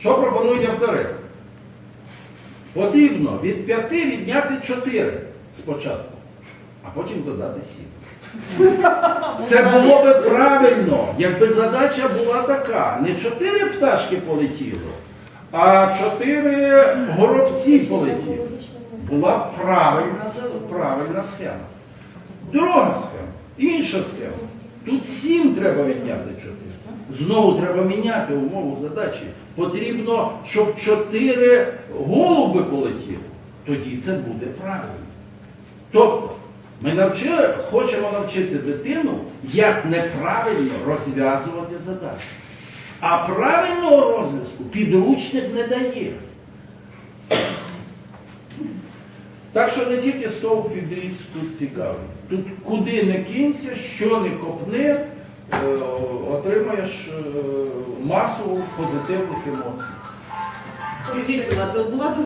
Що пропонують автори? Потрібно від 5 відняти 4 спочатку, а потім додати 7. Це було би правильно, якби задача була така. Не 4 пташки полетіло, а 4 горобці полетіли. Була б правильна, правильна схема. Друга схема, інша схема. Тут 7 треба відняти 4. Знову треба міняти умову задачі. Потрібно, щоб 4 голуби полетіли. Тоді це буде правильно. Тобто, ми навчили, хочемо навчити дитину, як неправильно розв'язувати задачі. А правильного розв'язку підручник не дає. Так що не тільки стовп підріз тут цікавий. Тут куди не кинься, що не копни, е, отримаєш е, масу позитивних емоцій.